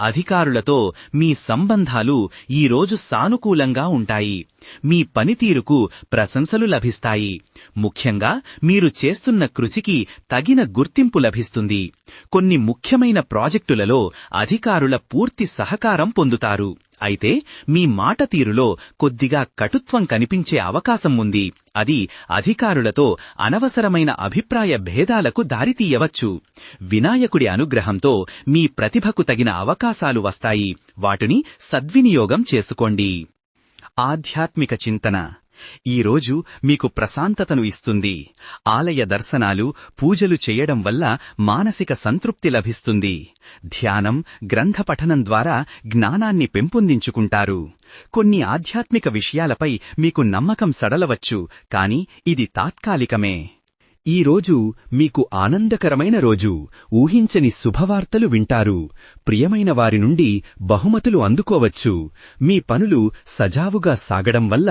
అధికారులతో మీ సంబంధాలు ఈరోజు సానుకూలంగా ఉంటాయి. మీ పనితీరుకు ప్రశంసలు లభిస్తాయి. ముఖ్యంగా మీరు చేస్తున్న కృషికి తగిన గుర్తింపు లభిస్తుంది. కొన్ని ముఖ్యమైన ప్రాజెక్టులలో అధికారుల పూర్తి సహకారం పొందుతారు. అయితే మీ మాట తీరులో కొద్దిగా కటుత్వం కనిపించే అవకాశం ఉంది. అది అధికారులతో అనవసరమైన అభిప్రాయ భేదాలకు దారితీయవచ్చు వినాయకుడి అనుగ్రహంతో మీ ప్రతిభకు తగిన అవకాశాలు వస్తాయి. వాటిని సద్వినియోగం చేసుకోండి. ఆధ్యాత్మిక చింతన. ఈరోజు మీకు ప్రశాంతతను ఇస్తుంది. ఆలయ దర్శనాలు పూజలు చేయడం వల్ల మానసిక సంతృప్తి లభిస్తుంది. ధ్యానం గ్రంథపఠనం ద్వారా జ్ఞానాన్ని పెంపొందించుకుంటారు. కొన్ని ఆధ్యాత్మిక విషయాలపై మీకు నమ్మకం సడలవచ్చు కాని ఇది తాత్కాలికమే. ఈ రోజు మీకు ఆనందకరమైన రోజు. ఊహించని శుభవార్తలు వింటారు. ప్రియమైన వారి నుండి బహుమతులు అందుకోవచ్చు. మీ పనులు సజావుగా సాగడం వల్ల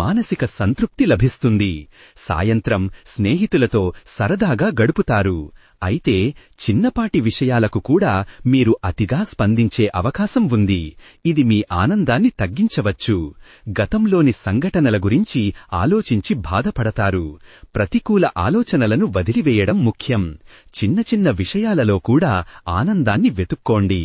మానసిక సంతృప్తి లభిస్తుంది. సాయంత్రం స్నేహితులతో సరదాగా గడుపుతారు. అయితే చిన్నపాటి విషయాలకు కూడా మీరు అతిగా స్పందించే అవకాశం ఉంది. ఇది మీ ఆనందాన్ని తగ్గించవచ్చు. గతంలోని సంఘటనల గురించి ఆలోచించి బాధపడతారు. ప్రతికూల ఆలోచనలను వదిలివేయడం ముఖ్యం. చిన్న చిన్న విషయాలలో కూడా ఆనందాన్ని వెతుక్కోండి.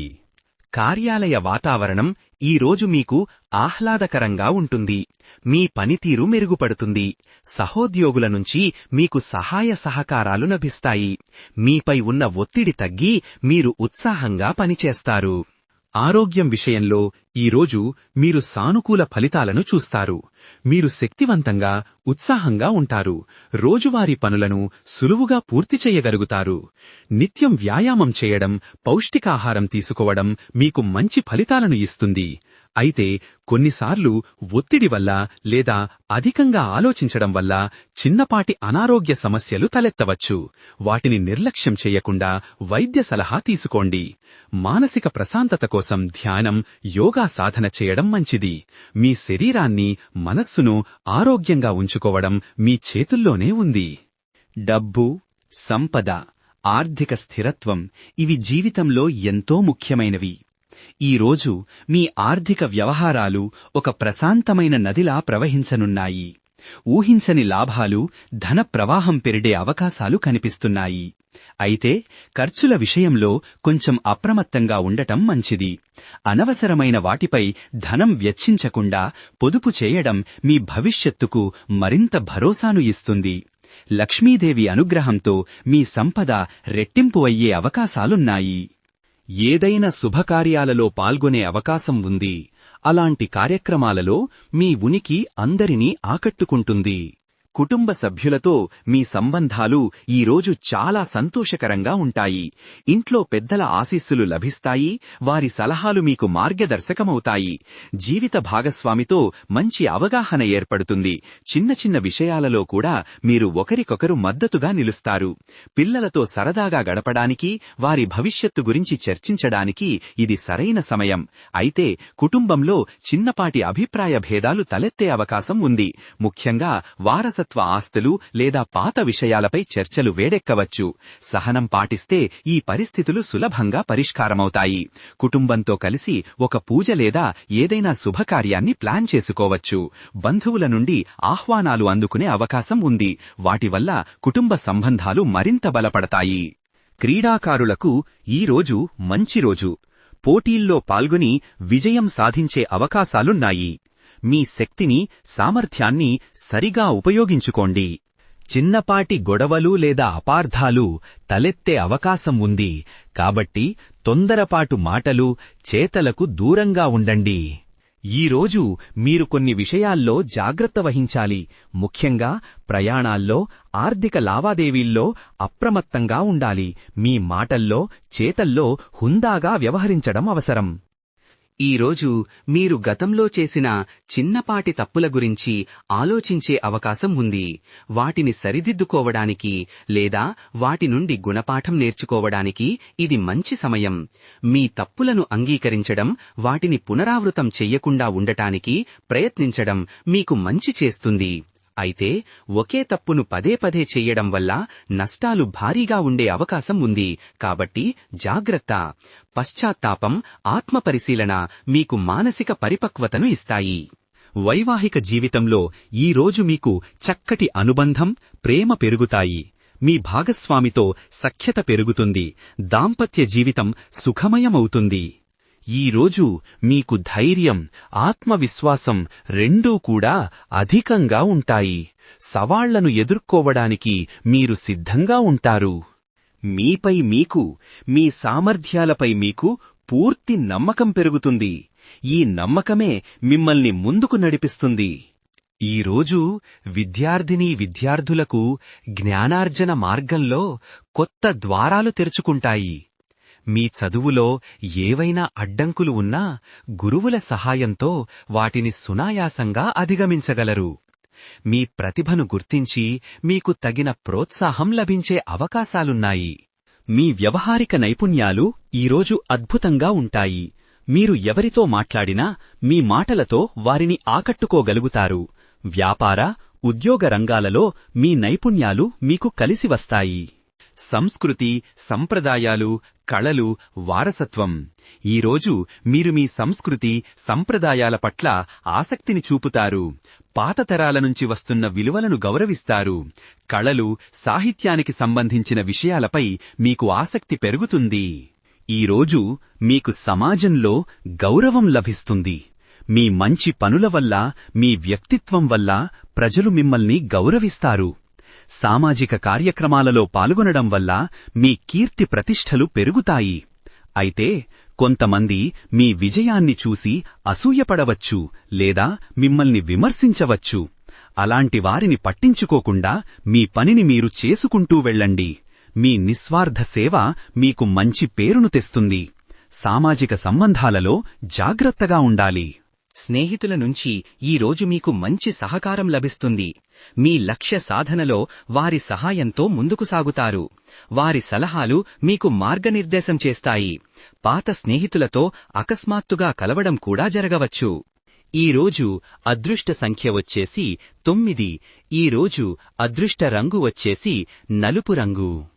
కార్యాలయ వాతావరణం ఈ రోజు మీకు ఆహ్లాదకరంగా ఉంటుంది. మీ పనితీరు మెరుగుపడుతుంది. సహోద్యోగుల నుంచి మీకు సహాయ సహకారాలు లభిస్తాయి. మీపై ఉన్న ఒత్తిడి తగ్గి మీరు ఉత్సాహంగా పనిచేస్తారు. ఆరోగ్యం విషయంలో ఈరోజు మీరు సానుకూల ఫలితాలను చూస్తారు. మీరు శక్తివంతంగా ఉత్సాహంగా ఉంటారు. రోజువారీ పనులను సులువుగా పూర్తి చేయగలుగుతారు. నిత్యం వ్యాయామం చేయడం పౌష్టికాహారం తీసుకోవడం మీకు మంచి ఫలితాలను ఇస్తుంది. అయితే కొన్నిసార్లు ఒత్తిడి వల్ల లేదా అధికంగా ఆలోచించడం వల్ల చిన్నపాటి అనారోగ్య సమస్యలు తలెత్తవచ్చు. వాటిని నిర్లక్ష్యం చేయకుండా వైద్య సలహా తీసుకోండి. మానసిక ప్రశాంతత కోసం ధ్యానం యోగా సాధన చేయడం మంచిది. మీ శరీరాన్ని మనస్సును ఆరోగ్యంగా ఉంచుకోవడం మీ చేతుల్లోనే ఉంది. డబ్బు సంపద ఆర్థిక స్థిరత్వం ఇవి జీవితంలో ఎంతో ముఖ్యమైనవి. ఈరోజు మీ ఆర్థిక వ్యవహారాలు ఒక ప్రశాంతమైన నదిలా ప్రవహించనున్నాయి. ఊహించని లాభాలు ధన ప్రవాహం పెరిడే అవకాశాలు కనిపిస్తున్నాయి. అయితే ఖర్చుల విషయంలో కొంచెం అప్రమత్తంగా ఉండటం మంచిది. అనవసరమైన వాటిపై ధనం వెచ్చించకుండా పొదుపు చేయడం మీ భవిష్యత్తుకు మరింత భరోసాను ఇస్తుంది. లక్ష్మీదేవి అనుగ్రహంతో మీ సంపద రెట్టింపు అయ్యే అవకాశాలున్నాయి. ఏదైనా శుభకార్యాలలో పాల్గొనే అవకాశం ఉంది. అలాంటి కార్యక్రమాలలో మీ ఉనికి అందరినీ ఆకట్టుకుంటుంది. కుటుంబ సభ్యులతో మీ సంబంధాలు ఈరోజు చాలా సంతోషకరంగా ఉంటాయి. ఇంట్లో పెద్దల ఆశీస్సులు లభిస్తాయి వారి సలహాలు మీకు మార్గదర్శకమవుతాయి. జీవిత భాగస్వామితో మంచి అవగాహన ఏర్పడుతుంది. చిన్న చిన్న విషయాలలో కూడా మీరు ఒకరికొకరు మద్దతుగా నిలుస్తారు. పిల్లలతో సరదాగా గడపడానికి వారి భవిష్యత్తు గురించి చర్చించడానికి ఇది సరైన సమయం. అయితే కుటుంబంలో చిన్నపాటి అభిప్రాయ భేదాలు తలెత్తే అవకాశం ఉంది. ముఖ్యంగా వారసత్వ వారసత్వ ఆస్తులు లేదా పాత విషయాలపై చర్చలు వేడెక్కవచ్చు. సహనం పాటిస్తే ఈ పరిస్థితులు సులభంగా పరిష్కారమవుతాయి. కుటుంబంతో కలిసి ఒక పూజ లేదా ఏదైనా శుభకార్యాన్ని ప్లాన్ చేసుకోవచ్చు. బంధువుల నుండి ఆహ్వానాలు అందుకునే అవకాశం ఉంది. వాటి వల్ల కుటుంబ సంబంధాలు మరింత బలపడతాయి. క్రీడాకారులకు ఈ రోజు మంచి రోజు. పోటీల్లో పాల్గొని విజయం సాధించే అవకాశాలున్నాయి. మీ శక్తిని సామర్థ్యాన్ని సరిగా ఉపయోగించుకోండి. చిన్నపాటి గొడవలు లేదా అపార్థాలు తలెత్తే అవకాశం ఉంది. కాబట్టి తొందరపాటు మాటలు చేతలకు దూరంగా ఉండండి. ఈరోజు మీరు కొన్ని విషయాల్లో జాగ్రత్త వహించాలి. ముఖ్యంగా ప్రయాణాల్లో ఆర్థిక లావాదేవీల్లో అప్రమత్తంగా ఉండాలి. మీ మాటల్లో చేతల్లో హుందాగా వ్యవహరించడం అవసరం. ఈరోజు మీరు గతంలో చేసిన చిన్నపాటి తప్పుల గురించి ఆలోచించే అవకాశం ఉంది. వాటిని సరిదిద్దుకోవడానికి లేదా వాటి నుండి గుణపాఠం నేర్చుకోవడానికి ఇది మంచి సమయం. మీ తప్పులను అంగీకరించడం వాటిని పునరావృతం చెయ్యకుండా ఉండటానికి ప్రయత్నించడం మీకు మంచి చేస్తుంది. అయితే ఒకే తప్పును పదే పదే చెయ్యడం వల్ల నష్టాలు భారీగా ఉండే అవకాశం ఉంది. కాబట్టి జాగ్రత్త. పశ్చాత్తాపం ఆత్మపరిశీలన మీకు మానసిక పరిపక్వతను ఇస్తాయి. వైవాహిక జీవితంలో ఈ రోజు మీకు చక్కటి అనుబంధం ప్రేమ పెరుగుతాయి. మీ భాగస్వామితో సఖ్యత పెరుగుతుంది. దాంపత్య జీవితం సుఖమయమవుతుంది. ఈ రోజు మీకు ధైర్యం ఆత్మవిశ్వాసం రెండూ కూడా అధికంగా ఉంటాయి. సవాళ్ళను ఎదుర్కోవడానికి మీరు సిద్ధంగా ఉంటారు. మీపై మీకు మీ సామర్థ్యాలపై మీకు పూర్తి నమ్మకం పెరుగుతుంది. ఈ నమ్మకమే మిమ్మల్ని ముందుకు నడిపిస్తుంది. ఈరోజు విద్యార్థినీ విద్యార్థులకు జ్ఞానార్జన మార్గంలో కొత్త ద్వారాలు తెరుచుకుంటాయి. మీ చదువులో ఏవైనా అడ్డంకులు ఉన్నా గురువుల సహాయంతో వాటిని సునాయాసంగా అధిగమించగలరు. మీ ప్రతిభను గుర్తించి మీకు తగిన ప్రోత్సాహం లభించే అవకాశాలున్నాయి. మీ వ్యవహారిక నైపుణ్యాలు ఈరోజు అద్భుతంగా ఉంటాయి. మీరు ఎవరితో మాట్లాడినా మీ మాటలతో వారిని ఆకట్టుకోగలుగుతారు. వ్యాపార ఉద్యోగ రంగాలలో మీ నైపుణ్యాలు మీకు కలిసి వస్తాయి. సంస్కృతి సంప్రదాయాలు కళలు వారసత్వం. ఈరోజు మీరు మీ సంస్కృతి సంప్రదాయాల పట్ల ఆసక్తిని చూపుతారు. పాత తరాల నుంచి వస్తున్న విలువలను గౌరవిస్తారు. కళలు సాహిత్యానికి సంబంధించిన విషయాలపై మీకు ఆసక్తి పెరుగుతుంది. ఈరోజు మీకు సమాజంలో గౌరవం లభిస్తుంది. మీ మంచి పనుల వల్ల మీ వ్యక్తిత్వం వల్ల ప్రజలు మిమ్మల్ని గౌరవిస్తారు. సామాజిక కార్యక్రమాలలో పాల్గొనడం వల్ల మీ కీర్తి ప్రతిష్టలు పెరుగుతాయి. అయితే కొంతమంది మీ విజయాన్ని చూసి అసూయపడవచ్చు లేదా మిమ్మల్ని విమర్శించవచ్చు. అలాంటి వారిని పట్టించుకోకుండా మీ పనిని మీరు చేసుకుంటూ వెళ్ళండి. మీ నిస్వార్థ సేవ మీకు మంచి పేరును తెస్తుంది. సామాజిక సంబంధాలలో జాగ్రత్తగా ఉండాలి. స్నేహితుల నుంచి ఈ రోజు మీకు మంచి సహకారం లభిస్తుంది. మీ లక్ష్య సాధనలో వారి సహాయంతో ముందుకు సాగుతారు. వారి సలహాలు మీకు మార్గనిర్దేశం చేస్తాయి. పాత స్నేహితులతో అకస్మాత్తుగా కలవడం కూడా జరగవచ్చు. ఈ రోజు అదృష్ట సంఖ్య వచ్చేసి తొమ్మిది. ఈ రోజు అదృష్ట రంగు వచ్చేసి నలుపు రంగు.